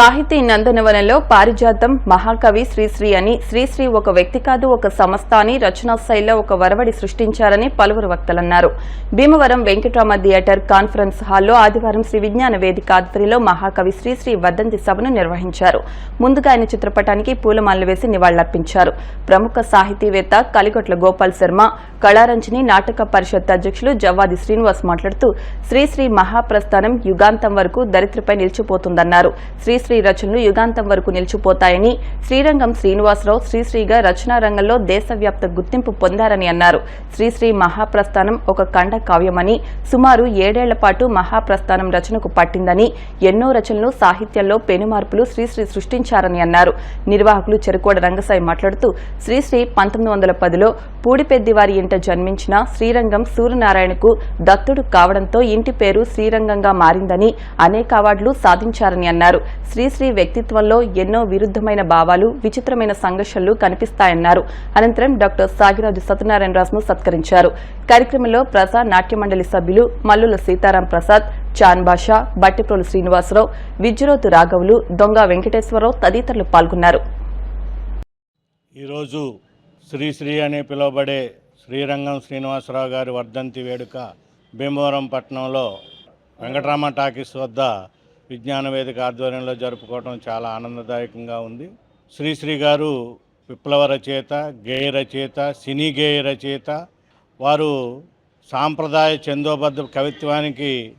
సాహితీ నందనవనంలో పారిజాతం మహాకవి శ్రీశ్రీ అని శ్రీశ్రీ ఒక వ్యక్తి కాదు ఒక సంస్థ అని రచనాశైలిలో ఒక వరవడి సృష్టించారని పలువురు వక్తలన్నారు. భీమవరం వెంకటరామ థియేటర్ కాన్ఫరెన్స్ హాల్లో ఆదివారం శ్రీ విజ్ఞాన వేదిక ఆధ్వర్యంలో మహాకవి శ్రీశ్రీ వర్ధంతి సభను నిర్వహించారు. ముందుగా ఆయన చిత్రపటానికి పూలమాలలు వేసి నివాళులర్పించారు. ప్రముఖ సాహితీవేత్త కలిగొట్ల గోపాల్ శర్మ కళారంజని నాటక పరిషత్ అధ్యక్షులు జవ్వాది శ్రీనివాస్ మాట్లాడుతూ శ్రీశ్రీ మహాప్రస్థానం యుగాంతం వరకు దరిద్రపై నిలిచిపోతుందన్నారు. శ్రీశ్రీ రచనలు యుగాంతం వరకు నిలిచిపోతాయని శ్రీరంగం శ్రీనివాసరావు శ్రీశ్రీగా రచనా రంగంలో దేశవ్యాప్త గుర్తింపు పొందారని అన్నారు. శ్రీశ్రీ మహాప్రస్థానం ఒక ఖండ కావ్యమని సుమారు ఏడేళ్ళ పాటు మహాప్రస్థానం రచనకు పట్టిందని ఎన్నో రచనలు సాహిత్యంలో పెనుమార్పులు శ్రీశ్రీ సృష్టించారని అన్నారు. నిర్వాహకులు చెరుకోడ రంగసాయి మాట్లాడుతూ శ్రీశ్రీ పంతొమ్మిది వందల పదిలో పూడిపెద్దివారి ఇంట జన్మించిన శ్రీరంగం సూర్యనారాయణకు దత్తుడు కావడంతో ఇంటి పేరు శ్రీరంగంగా మారిందని అనేక అవార్డులు సాధించారని అన్నారు. శ్రీశ్రీ వ్యక్తిత్వంలో ఎన్నో విరుద్ధమైన భావాలు విచిత్రమైన సంఘర్షణలు కనిపిస్తాయన్నారు. అనంతరం డాక్టర్ సాగిరాజు సత్యనారాయణ రాజును సత్కరించారు. కార్యక్రమంలో ప్రజా నాట్య మండలి సభ్యులు మల్లుల సీతారాం ప్రసాద్ చాన్ బాషా బట్టిప్రోలు శ్రీనివాసరావు విజ్జురోతు రాఘవులు దొంగ వెంకటేశ్వరరావు తదితరులు పాల్గొన్నారు. ఈరోజు శ్రీశ్రీ అని పిలువబడే శ్రీరంగం శ్రీనివాసరావు గారి వర్ధంతి వేడుక భీమవరం పట్టణంలో వెంకటరామ టాకీస్ వద్ద విజ్ఞాన వేదిక ఆధ్వర్యంలో జరుపుకోవడం చాలా ఆనందదాయకంగా ఉంది. శ్రీశ్రీ గారు విప్లవ రచయిత గేయ రచయిత సినీ గేయ రచయిత వారు సాంప్రదాయ చందోబద్ధ కవిత్వానికి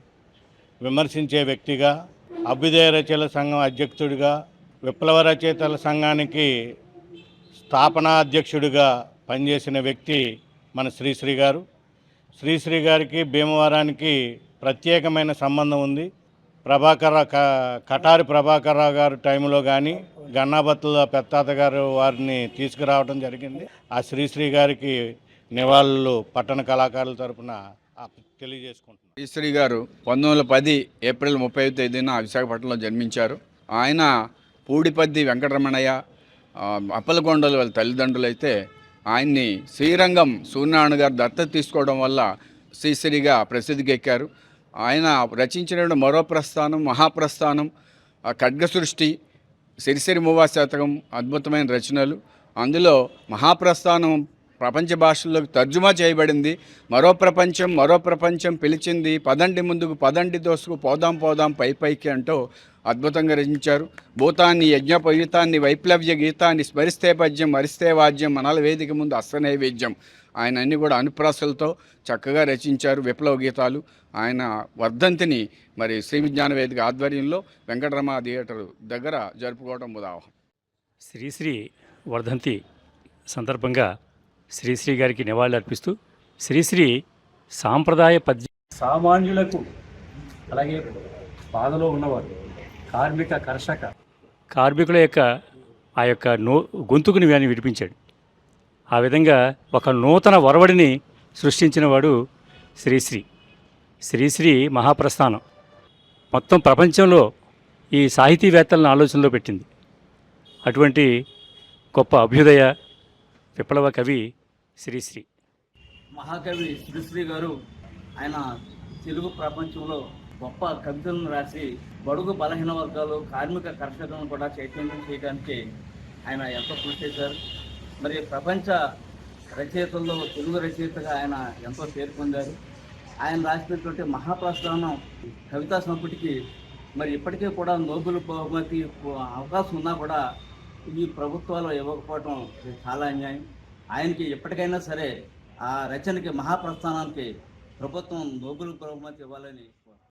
విమర్శించే వ్యక్తిగా అభ్యుదయ రచయితల సంఘం అధ్యక్షుడిగా విప్లవ రచయితల సంఘానికి స్థాపనా అధ్యక్షుడిగా పనిచేసిన వ్యక్తి మన శ్రీశ్రీ గారు. శ్రీశ్రీ గారికి భీమవరానికి ప్రత్యేకమైన సంబంధం ఉంది. ప్రభాకర్ క- కటారి ప్రభాకర్రావు గారు టైంలో కానీ గన్నాబత్తుల పెత్తాత గారు వారిని తీసుకురావడం జరిగింది. ఆ శ్రీశ్రీ గారికి నివాళులు పట్టణ కళాకారుల తరపున తెలియజేసుకుంటున్నాను శ్రీశ్రీ గారు పంతొమ్మిది పది ఏప్రిల్ ముప్పై తేదీన విశాఖపట్నంలో జన్మించారు. ఆయన పూడిపద్ది వెంకటరమణయ్య అప్పలకొండలు వాళ్ళ తల్లిదండ్రులు అయితే ఆయన్ని శ్రీరంగం సూర్యనారాయణ గారు దత్తత తీసుకోవడం వల్ల శ్రీశ్రీగా ప్రసిద్ధికి ఎక్కారు. ఆయన రచించిన మరో ప్రస్థానం మహాప్రస్థానం ఆ ఖడ్గ సృష్టి సిరిసిరి మూవా శతకం అద్భుతమైన రచనలు. అందులో మహాప్రస్థానం ప్రపంచ భాషల్లోకి తర్జుమా చేయబడింది. మరో ప్రపంచం మరో ప్రపంచం పిలిచింది. పదండి ముందుకు పదండి దోసుకు పోదాం పోదాం పై పైకి అంటూ అద్భుతంగా రచించారు. భూతాన్ని యజ్ఞపయుతాన్ని వైప్లవ్య గీతాన్ని స్మరిస్తే పద్యం మరిస్తే వాద్యం మనల వేదిక ముందు అస్త్రనైవేద్యం ఆయన అన్ని కూడా అనుప్రాసలతో చక్కగా రచించారు విప్లవ గీతాలు. ఆయన వర్ధంతిని మరి శ్రీ విజ్ఞాన వేదిక ఆధ్వర్యంలో వెంకటరమ థియేటర్ దగ్గర జరుపుకోవడం ఉదాహరణ శ్రీశ్రీ వర్ధంతి సందర్భంగా శ్రీశ్రీ గారికి నివాళులు అర్పిస్తూ శ్రీశ్రీ సాంప్రదాయ పద్య సామాన్యులకు అలాగే బాధలో ఉన్నవారు కార్మిక కర్షక కార్మికుల యొక్క ఆ యొక్క నో గొంతుకుని వ్యాని విడిపించాడు. ఆ విధంగా ఒక నూతన వరవడిని సృష్టించినవాడు శ్రీశ్రీ. శ్రీశ్రీ మహాప్రస్థానం. మొత్తం ప్రపంచంలో ఈ సాహితీవేత్తలను ఆలోచనలో పెట్టింది. అటువంటి గొప్ప అభ్యుదయ విప్లవ కవి శ్రీశ్రీ మహాకవి శ్రీశ్రీ గారు ఆయన తెలుగు ప్రపంచంలో గొప్ప కవితలను రాసి బడుగు బలహీన వర్గాలు కార్మిక కర్షకులను కూడా చైతన్యం చేయడానికి ఆయన ఎంతో కృషి చేశారు. మరి ప్రపంచ రచయితల్లో తెలుగు రచయితగా ఆయన ఎంతో పేరు పొందారు. ఆయన రాసినటువంటి మహాప్రస్థానం కవితా సంపుటికి మరి ఇప్పటికే కూడా నోబెల్ బహుమతి అవకాశం ఉన్నా కూడా ఈ ప్రభుత్వాలు ఇవ్వకపోవటం చాలా అన్యాయం. ఆయనకి ఎప్పటికైనా సరే ఆ రచనకి మహాప్రస్థానానికి ప్రభుత్వం నోబుల్ బహుమతి ఇవ్వాలని